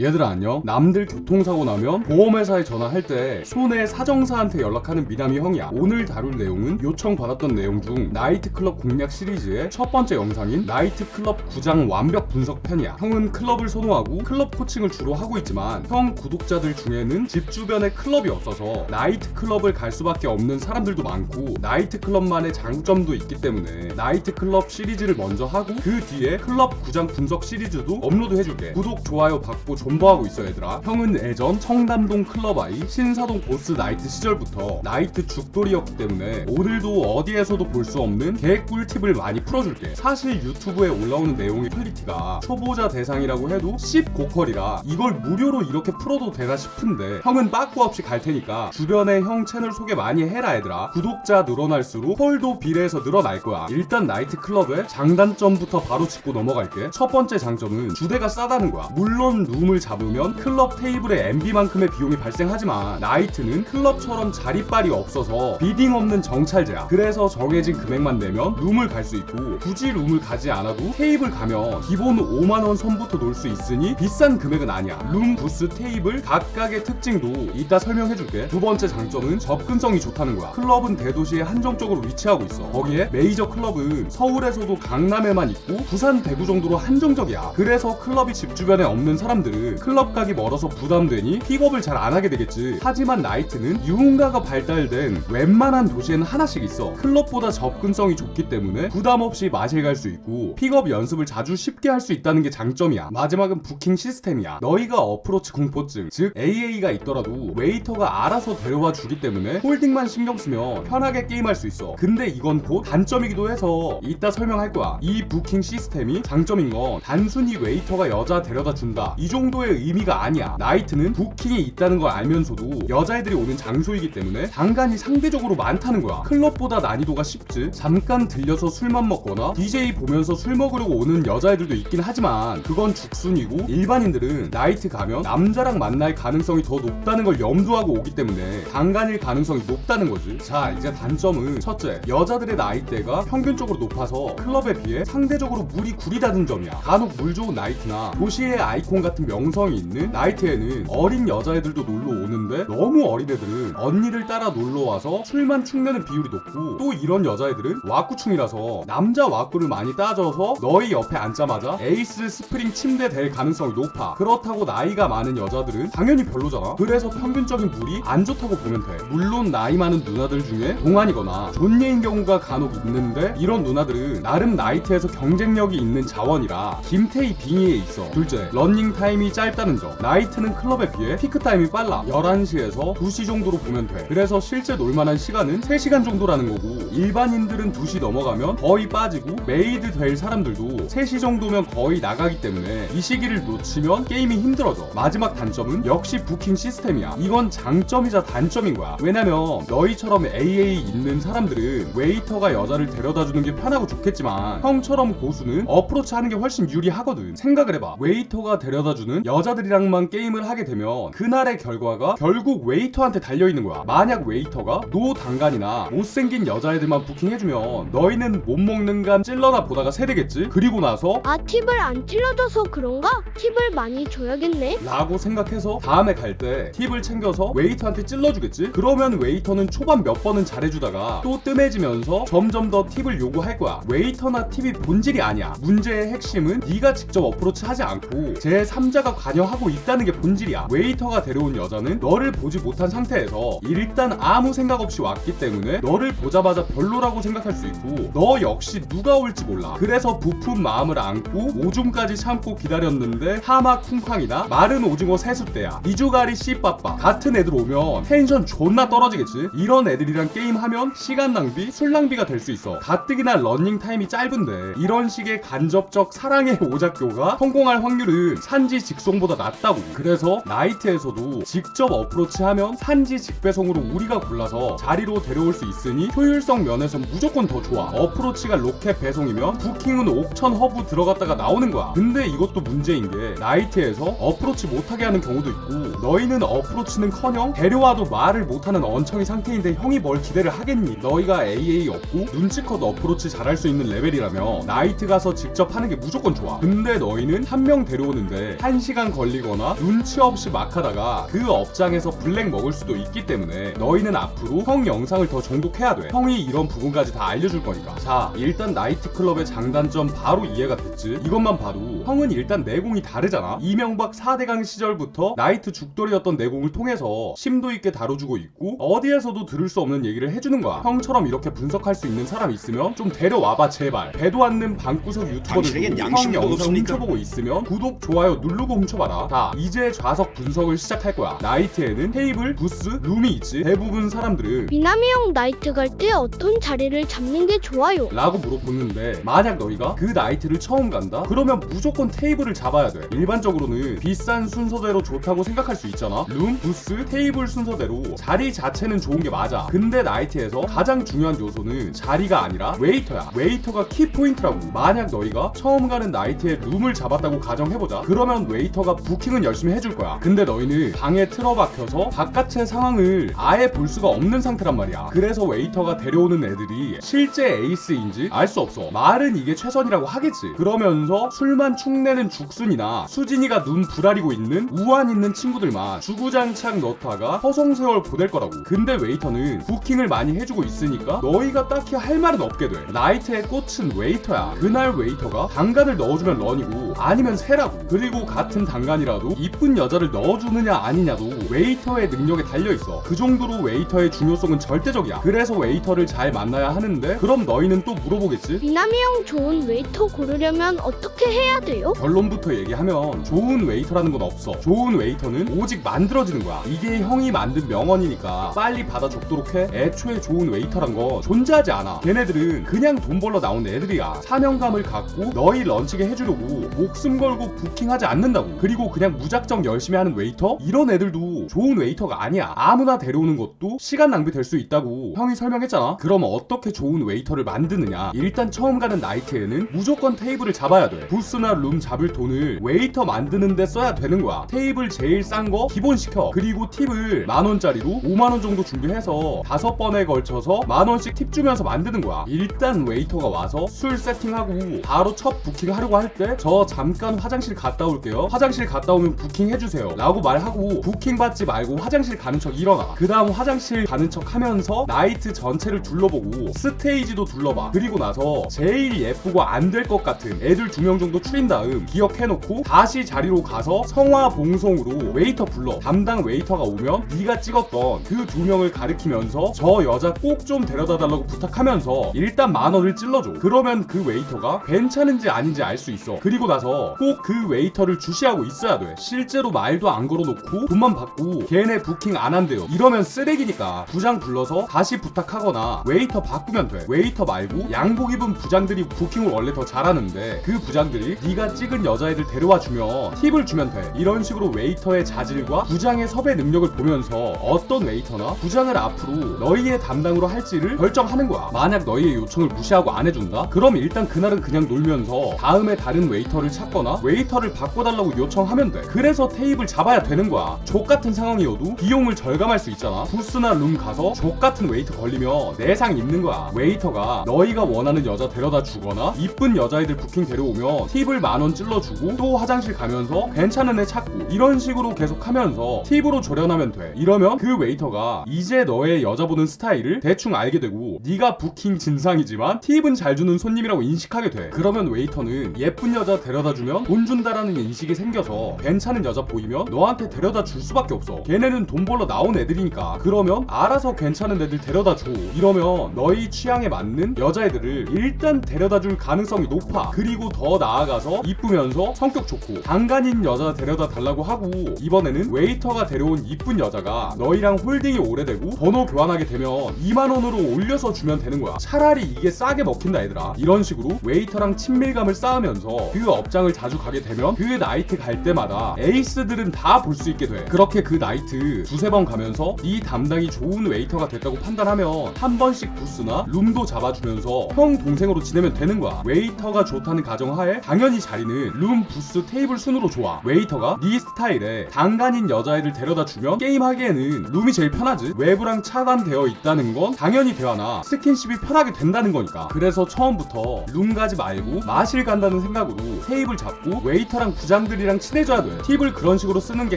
얘들아 안녕. 남들 교통사고 나면 보험회사에 전화할 때 손해 사정사한테 연락하는 미남이 형이야. 오늘 다룰 내용은 요청받았던 내용 중 나이트클럽 공략 시리즈의 첫 번째 영상인 나이트클럽 구장 완벽 분석 편이야. 형은 클럽을 선호하고 클럽 코칭을 주로 하고 있지만 형 구독자들 중에는 집 주변에 클럽이 없어서 나이트클럽을 갈 수밖에 없는 사람들도 많고 나이트클럽만의 장점도 있기 때문에 나이트클럽 시리즈를 먼저 하고 그 뒤에 클럽 구장 분석 시리즈도 업로드 해줄게. 구독 좋아요 받고 존버하고 있어 얘들아. 형은 예전 청담동 클럽아이 신사동 보스 나이트 시절부터 나이트 죽돌이였기 때문에 오늘도 어디에서도 볼 수 없는 개 꿀팁을 많이 풀어줄게. 사실 유튜브에 올라오는 내용의 퀄리티가 초보자 대상이라고 해도 10고퀄이라 이걸 무료로 이렇게 풀어도 되나 싶은데 형은 빠꾸 없이 갈 테니까 주변에 형 채널 소개 많이 해라 얘들아. 구독자 늘어날수록 펄도 비례해서 늘어날 거야. 일단 나이트클럽의 장단점부터 바로 짚고 넘어갈게. 첫 번째 장점은 주대가 싸다는 거야. 물론 룸을 잡으면 클럽 테이블의 MB만큼의 비용이 발생하지만 나이트는 클럽처럼 자리빨이 없어서 비딩 없는 정찰제야. 그래서 정해진 금액만 내면 룸을 갈 수 있고 굳이 룸을 가지 않아도 테이블 가면 기본 5만원 선부터 놀 수 있으니 비싼 금액은 아니야. 룸, 부스, 테이블 각각의 특징도 이따 설명해줄게. 두 번째 장점은 접근성이 좋다는 거야. 클럽은 대도시에 한정적으로 위치하고 있어. 거기에 메이저 클럽은 서울에서도 강남에만 있고 부산, 대구 정도로 한정적이야. 그래서 클럽이 집 주변에 없는 사람들은 클럽 가기 멀어서 부담되니 픽업을 잘 안 하게 되겠지. 하지만 나이트는 유흥가가 발달된 웬만한 도시에는 하나씩 있어. 클럽보다 접근성이 좋기 때문에 부담 없이 마실 갈 수 있고 픽업 연습을 자주 쉽게 할 수 있다는 게 장점이야. 마지막은 부킹 시스템이야. 너희가 어프로치 공포증 즉 AA가 있더라도 웨이터가 알아서 데려와 주기 때문에 홀딩만 신경 쓰면 편하게 게임할 수 있어. 근데 이건 곧 단점이기도 해서 이따 설명할 거야. 이 부킹 시스템이 장점인 건 단순히 웨이터가 여자 데려다 준다. 이 정도의 의미가 아니야. 나이트는 부킹이 있다는 걸 알면서도 여자애들이 오는 장소이기 때문에 장간이 상대적으로 많다는 거야. 클럽보다 난이도가 쉽지. 잠깐 들려서 술만 먹거나 DJ 보면서 술 먹으려고 오는 여자애들도 있긴 하지만 그건 죽순이고 일반인들은 나이트 가면 남자랑 만날 가능성이 더 높다는 걸 염두하고 오기 때문에 장간일 가능성이 높다는 거지. 자 이제 단점은 첫째 여자들의 나이대가 평균적으로 높아서 클럽에 비해 상대적으로 물이 구리다는 점이야. 간혹 물 좋은 나이트나 도시의 아이콘 같은 명 성이 있는 나이트에는 어린 여자애들도 놀러 오는데 너무 어린 애들은 언니를 따라 놀러 와서 술만 축내는 비율이 높고 또 이런 여자애들은 와꾸충이라서 남자 와꾸를 많이 따져서 너희 옆에 앉자마자 에이스 스프링 침대 될 가능성이 높아. 그렇다고 나이가 많은 여자들은 당연히 별로잖아. 그래서 평균적인 물이 안 좋다고 보면 돼. 물론 나이 많은 누나들 중에 동안이거나 존예인 경우가 간혹 있는데 이런 누나들은 나름 나이트에서 경쟁력이 있는 자원이라 김태희 빙의에 있어. 둘째 런닝 타임이 짧다는 점. 나이트는 클럽에 비해 피크 타임이 빨라. 11시에서 2시 정도로 보면 돼. 그래서 실제 놀만한 시간은 3시간 정도라는 거고 일반인들은 2시 넘어가면 거의 빠지고 메이드 될 사람들도 3시 정도면 거의 나가기 때문에 이 시기를 놓치면 게임이 힘들어져. 마지막 단점은 역시 부킹 시스템이야. 이건 장점이자 단점인 거야. 왜냐면 너희처럼 AA 있는 사람들은 웨이터가 여자를 데려다 주는 게 편하고 좋겠지만 형처럼 고수는 어프로치 하는 게 훨씬 유리하거든. 생각을 해봐. 웨이터가 데려다 주는 여자들이랑만 게임을 하게 되면 그날의 결과가 결국 웨이터한테 달려있는 거야 만약 웨이터가 노단간이나 못생긴 여자애들만 부킹해주면 너희는 못 먹는 간 찔러나 보다가 세대겠지 그리고 나서 아 팁을 안 찔러줘서 그런가? 팁을 많이 줘야겠네. 라고 생각해서 다음에 갈 때 팁을 챙겨서 웨이터한테 찔러주겠지? 그러면 웨이터는 초반 몇 번은 잘해주다가 또 뜸해지면서 점점 더 팁을 요구할 거야 웨이터나 팁이 본질이 아니야 문제의 핵심은 네가 직접 어프로치 하지 않고 제3자가 관여하고 있다는 게 본질이야. 웨이터가 데려온 여자는 너를 보지 못한 상태에서 일단 아무 생각 없이 왔기 때문에 너를 보자마자 별로라고 생각할 수 있고 너 역시 누가 올지 몰라. 그래서 부푼 마음을 안고 오줌까지 참고 기다렸는데 하마 쿵쾅이나 마른 오징어 세숫대야. 미주가리 씨빠빠. 같은 애들 오면 텐션 존나 떨어지겠지? 이런 애들이랑 게임하면 시간 낭비 술 낭비가 될 수 있어. 가뜩이나 러닝 타임이 짧은데 이런 식의 간접적 사랑의 오작교가 성공할 확률은 산지 직 송보다 낮다고. 그래서 나이트에서도 직접 어프로치하면 산지 직배송으로 우리가 골라서 자리로 데려올 수 있으니 효율성 면에서 무조건 더 좋아. 어프로치가 로켓 배송이면 부킹은 옥천 허브 들어갔다가 나오는 거야. 근데 이것도 문제인 게 나이트에서 어프로치 못하게 하는 경우도 있고 너희는 어프로치는커녕 데려와도 말을 못하는 언청이 상태인데 형이 뭘 기대를 하겠니? 너희가 AA 없고 눈치껏 어프로치 잘할 수 있는 레벨이라면 나이트 가서 직접 하는 게 무조건 좋아. 근데 너희는 한 명 데려오는데 1시간 시간 걸리거나 눈치 없이 막 하다가 그 업장에서 블랙 먹을 수도 있기 때문에 너희는 앞으로 형 영상을 더 정독해야 돼. 형이 이런 부분까지 다 알려줄 거니까. 자, 일단 나이트클럽의 장단점 바로 이해가 됐지? 이것만 봐도 형은 일단 내공이 다르잖아. 이명박 4대강 시절부터 나이트 죽돌이었던 내공을 통해서 심도 있게 다뤄주고 있고 어디에서도 들을 수 없는 얘기를 해주는 거야. 형처럼 이렇게 분석할 수 있는 사람 있으면 좀 데려와봐 제발. 배도 않는 방구석 유튜버들도 형 영상? 훔쳐보고 있으면 구독, 좋아요 누르고 훔쳐봐라. 자, 이제 좌석 분석을 시작할 거야. 나이트에는 테이블, 부스, 룸이 있지. 대부분 사람들은 미남이 형 나이트 갈 때 어떤 자리를 잡는 게 좋아요? 라고 물어보는데 만약 너희가 그 나이트를 처음 간다? 그러면 무조건 테이블을 잡아야 돼 일반적으로는 비싼 순서대로 좋다고 생각할 수 있잖아 룸, 부스, 테이블 순서대로 자리 자체는 좋은 게 맞아 근데 나이트에서 가장 중요한 요소는 자리가 아니라 웨이터야 웨이터가 키포인트라고 만약 너희가 처음 가는 나이트에 룸을 잡았다고 가정해보자 그러면 웨이 터가 부킹은 열심히 해줄 거야. 근데 너희는 방에 틀어박혀서 바깥의 상황을 아예 볼 수가 없는 상태란 말이야. 그래서 웨이터가 데려오는 애들이 실제 에이스인지 알 수 없어. 말은 이게 최선이라고 하겠지. 그러면서 술만 축내는 죽순이나 수진이가 눈 부라리고 있는 우한 있는 친구들만 주구장창 넣다가 허송세월 보낼 거라고. 근데 웨이터는 부킹을 많이 해주고 있으니까 너희가 딱히 할 말은 없게 돼. 나이트의 꽃은 웨이터야. 그날 웨이터가 단간을 넣어주면 런이고 아니면 새라고. 그리고 같은 단간이라도 이쁜 여자를 넣어주느냐 아니냐도 웨이터의 능력에 달려있어 그 정도로 웨이터의 중요성은 절대적이야 그래서 웨이터를 잘 만나야 하는데 그럼 너희는 또 물어보겠지 미남이 형 좋은 웨이터 고르려면 어떻게 해야 돼요? 결론부터 얘기하면 좋은 웨이터라는 건 없어. 좋은 웨이터는 오직 만들어지는 거야. 이게 형이 만든 명언이니까 빨리 받아 적도록 해. 애초에 좋은 웨이터란 건 존재하지 않아. 걔네들은 그냥 돈 벌러 나온 애들이야. 사명감을 갖고 너희 런치게 해주려고 목숨 걸고 부킹하지 않는 다고. 그리고 그냥 무작정 열심히 하는 웨이터? 이런 애들도 좋은 웨이터가 아니야. 아무나 데려오는 것도 시간 낭비 될 수 있다고 형이 설명했잖아. 그럼 어떻게 좋은 웨이터를 만드느냐? 일단 처음 가는 나이트에는 무조건 테이블을 잡아야 돼. 부스나 룸 잡을 돈을 웨이터 만드는데 써야 되는 거야. 테이블 제일 싼 거 기본 시켜. 그리고 팁을 만 원짜리로 5만 원 정도 준비해서 다섯 번에 걸쳐서 만 원씩 팁 주면서 만드는 거야. 일단 웨이터가 와서 술 세팅하고 바로 첫 부킹 하려고 할 때 저 잠깐 화장실 갔다 올게요. 화장실 갔다 오면 부킹 해주세요. 라고 말하고 부킹 받지 말고 화장실 가는 척 일어나. 그 다음 화장실 가는 척 하면서 나이트 전체를 둘러보고 스테이지도 둘러봐. 그리고 나서 제일 예쁘고 안 될 것 같은 애들 두 명 정도 추린 다음 기억해놓고 다시 자리로 가서 성화 봉송으로 웨이터 불러. 담당 웨이터가 오면 네가 찍었던 그 두 명을 가리키면서 저 여자 꼭 좀 데려다 달라고 부탁하면서 일단 만 원을 찔러줘. 그러면 그 웨이터가 괜찮은지 아닌지 알 수 있어. 그리고 나서 꼭 그 웨이터를 주시 하고 있어야 돼. 실제로 말도 안 걸어놓고 돈만 받고 걔네 부킹 안 한대요. 이러면 쓰레기니까 부장 불러서 다시 부탁하거나 웨이터 바꾸면 돼. 웨이터 말고 양복 입은 부장들이 부킹을 원래 더 잘하는데 그 부장들이 네가 찍은 여자애들 데려와 주면 팁을 주면 돼. 이런 식으로 웨이터의 자질과 부장의 섭외 능력을 보면서 어떤 웨이터나 부장을 앞으로 너희의 담당으로 할지를 결정하는 거야. 만약 너희의 요청을 무시하고 안 해준다? 그럼 일단 그날은 그냥 놀면서 다음에 다른 웨이터를 찾거나 웨이터를 바꿔달라고 요청하면 돼. 그래서 테이블 잡아야 되는 거야. 족 같은 상황이어도 비용을 절감할 수 있잖아. 부스나 룸 가서 족 같은 웨이터 걸리면 내상 있는 거야. 웨이터가 너희가 원하는 여자 데려다 주거나 이쁜 여자애들 부킹 데려오면 팁을 만원 찔러주고 또 화장실 가면서 괜찮은 애 찾고 이런 식으로 계속 하면서 팁으로 조련하면 돼. 이러면 그 웨이터가 이제 너의 여자 보는 스타일을 대충 알게 되고 네가 부킹 진상이지만 팁은 잘 주는 손님이라고 인식하게 돼. 그러면 웨이터는 예쁜 여자 데려다 주면 돈 준다라는 인식이 생겨서 괜찮은 여자 보이면 너한테 데려다 줄 수밖에 없어. 걔네는 돈 벌러 나온 애들이니까. 그러면 알아서 괜찮은 애들 데려다 줘. 이러면 너희 취향에 맞는 여자애들을 일단 데려다 줄 가능성이 높아. 그리고 더 나아가서 이쁘면서 성격 좋고 단간인 여자 데려다 달라고 하고 이번에는 웨이터가 데려온 이쁜 여자가 너희랑 홀딩이 오래되고 번호 교환하게 되면 2만 원으로 올려서 주면 되는 거야. 차라리 이게 싸게 먹힌다 얘들아. 이런 식으로 웨이터랑 친밀감을 쌓으면서 그 업장을 자주 가게 되면 그 나이 트 갈 때마다 에이스들은 다 볼 수 있게 돼. 그렇게 그 나이트 두세 번 가면서 네 담당이 좋은 웨이터가 됐다고 판단하면 한 번씩 부스나 룸도 잡아주면서 형 동생으로 지내면 되는 거야. 웨이터가 좋다는 가정하에 당연히 자리는 룸, 부스, 테이블 순으로 좋아. 웨이터가 네 스타일에 단간인 여자애들 데려다 주면 게임하기에는 룸이 제일 편하지. 외부랑 차단되어 있다는 건 당연히 대화나 스킨십이 편하게 된다는 거니까. 그래서 처음부터 룸 가지 말고 마실 간다는 생각으로 테이블 잡고 웨이터랑 부장 사람들이랑 친해져야 돼. 팁을 그런 식으로 쓰는 게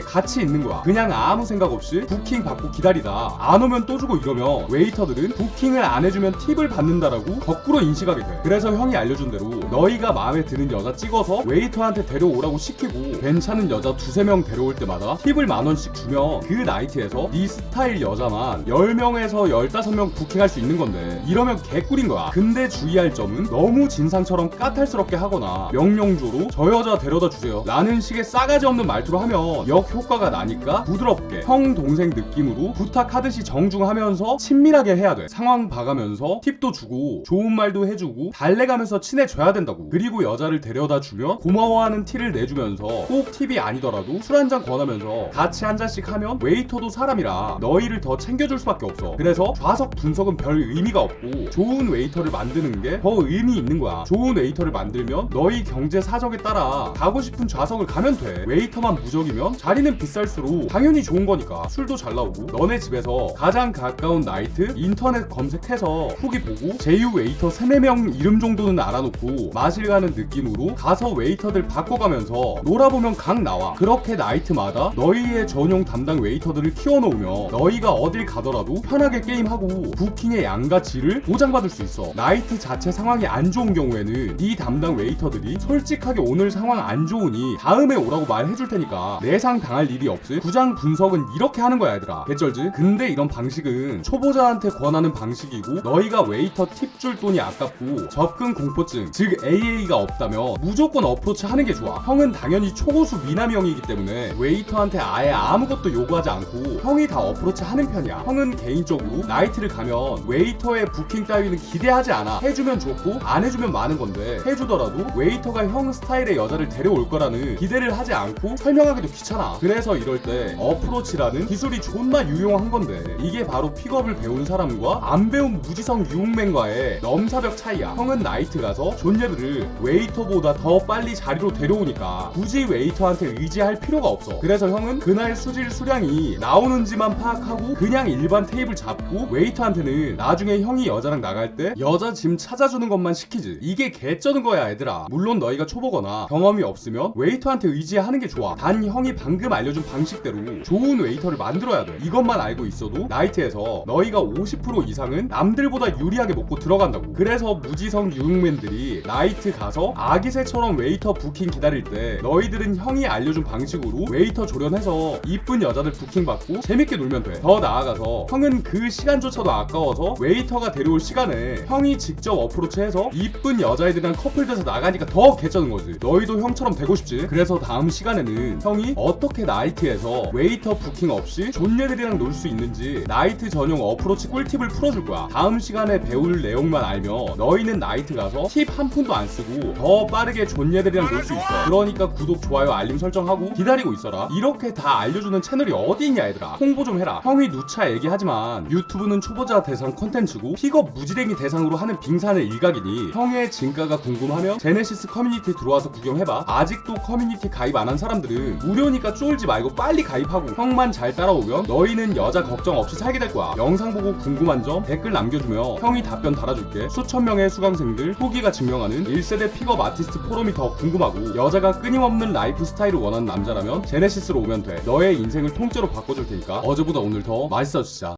가치 있는 거야. 그냥 아무 생각 없이 부킹 받고 기다리다. 안 오면 또 주고 이러면 웨이터들은 부킹을 안 해주면 팁을 받는다라고 거꾸로 인식하게 돼. 그래서 형이 알려준 대로 너희가 마음에 드는 여자 찍어서 웨이터한테 데려오라고 시키고 괜찮은 여자 두세 명 데려올 때마다 팁을 만 원씩 주면 그 나이트에서 네 스타일 여자만 10명에서 15명 부킹할 수 있는 건데 이러면 개꿀인 거야. 근데 주의할 점은 너무 진상처럼 까탈스럽게 하거나 명령조로 저 여자 데려다 주세요. 라는 식의 싸가지 없는 말투로 하면 역효과가 나니까 부드럽게 형 동생 느낌으로 부탁하듯이 정중하면서 친밀하게 해야 돼. 상황 봐가면서 팁도 주고 좋은 말도 해주고 달래가면서 친해져야 된다고. 그리고 여자를 데려다 주면 고마워하는 티를 내주면서 꼭 팁이 아니더라도 술 한 잔 권하면서 같이 한 잔씩 하면 웨이터도 사람이라 너희를 더 챙겨줄 수밖에 없어. 그래서 좌석 분석은 별 의미가 없고 좋은 웨이터를 만드는 게 더 의미 있는 거야. 좋은 웨이터를 만들면 너희 경제 사정에 따라 가고 싶은 좌석 을 가면 돼. 웨이터만 무적이면 자리는 비쌀수록 당연히 좋은 거니까. 술도 잘 나오고. 너네 집에서 가장 가까운 나이트 인터넷 검색해서 후기 보고 제휴 웨이터 3, 4명 이름 정도는 알아놓고 마실 가는 느낌으로 가서 웨이터들 바꿔가면서 놀아보면 각 나와. 그렇게 나이트마다 너희의 전용 담당 웨이터들을 키워놓으면 너희가 어딜 가더라도 편하게 게임하고 부킹의 양과 질을 보장받을 수 있어. 나이트 자체 상황이 안 좋은 경우에는 네 담당 웨이터들이 솔직하게 오늘 상황 안 좋으니 다음에 오라고 말해줄 테니까 내상 당할 일이 없을 부장 분석은 이렇게 하는 거야 얘들아. 개쩔지? 근데 이런 방식은 초보자한테 권하는 방식이고 너희가 웨이터 팁 줄 돈이 아깝고 접근 공포증 즉 AA가 없다면 무조건 어프로치 하는 게 좋아. 형은 당연히 초고수 미남이 형이기 때문에 웨이터한테 아예 아무것도 요구하지 않고 형이 다 어프로치 하는 편이야. 형은 개인적으로 나이트를 가면 웨이터의 부킹 따위는 기대하지 않아. 해주면 좋고 안 해주면 많은 건데 해주더라도 웨이터가 형 스타일의 여자를 데려올 거라는 기대를 하지 않고 설명하기도 귀찮아. 그래서 이럴 때 어프로치라는 기술이 존나 유용한 건데 이게 바로 픽업을 배운 사람과 안 배운 무지성 유흥맨과의 넘사벽 차이야. 형은 나이트 가서 존예들을 웨이터보다 더 빨리 자리로 데려오니까 굳이 웨이터한테 의지할 필요가 없어. 그래서 형은 그날 수질 수량이 나오는지만 파악하고 그냥 일반 테이블 잡고 웨이터한테는 나중에 형이 여자랑 나갈 때 여자 짐 찾아주는 것만 시키지. 이게 개쩌는 거야 얘들아. 물론 너희가 초보거나 경험이 없으면 웨이터 한테 의지하는 게 좋아. 단 형이 방금 알려준 방식대로 좋은 웨이터를 만들어야 돼. 이것만 알고 있어도 나이트에서 너희가 50% 이상은 남들보다 유리하게 먹고 들어간다고. 그래서 무지성 유흥맨들이 나이트 가서 아기새처럼 웨이터 부킹 기다릴 때 너희들은 형이 알려준 방식으로 웨이터 조련해서 이쁜 여자들 부킹 받고 재밌게 놀면 돼. 더 나아가서 형은 그 시간조차도 아까워서 웨이터가 데려올 시간에 형이 직접 어프로치해서 이쁜 여자애들이랑 커플 돼서 나가니까 더 개쩌는 거지. 너희도 형처럼 되고 싶지 그래서 다음 시간에는 형이 어떻게 나이트에서 웨이터 부킹 없이 존예들이랑 놀 수 있는지 나이트 전용 어프로치 꿀팁을 풀어줄 거야. 다음 시간에 배울 내용만 알면 너희는 나이트 가서 팁 한 푼도 안 쓰고 더 빠르게 존예들이랑 놀 수 있어. 그러니까 구독 좋아요 알림 설정하고 기다리고 있어라. 이렇게 다 알려주는 채널이 어디 있냐 얘들아. 홍보 좀 해라. 형이 누차 얘기하지만 유튜브는 초보자 대상 콘텐츠고 픽업 무지랭이 대상으로 하는 빙산의 일각이니 형의 진가가 궁금하면 제네시스 커뮤니티 들어와서 구경해봐. 아직도 커뮤니티 가입 안 한 사람들은 무료니까 쫄지 말고 빨리 가입하고 형만 잘 따라오면 너희는 여자 걱정 없이 살게 될 거야. 영상 보고 궁금한 점 댓글 남겨주면 형이 답변 달아줄게. 수천 명의 수강생들 후기가 증명하는 1세대 픽업 아티스트 포럼이 더 궁금하고 여자가 끊임없는 라이프 스타일을 원하는 남자라면 제네시스로 오면 돼. 너의 인생을 통째로 바꿔줄 테니까 어제보다 오늘 더 맛있어지자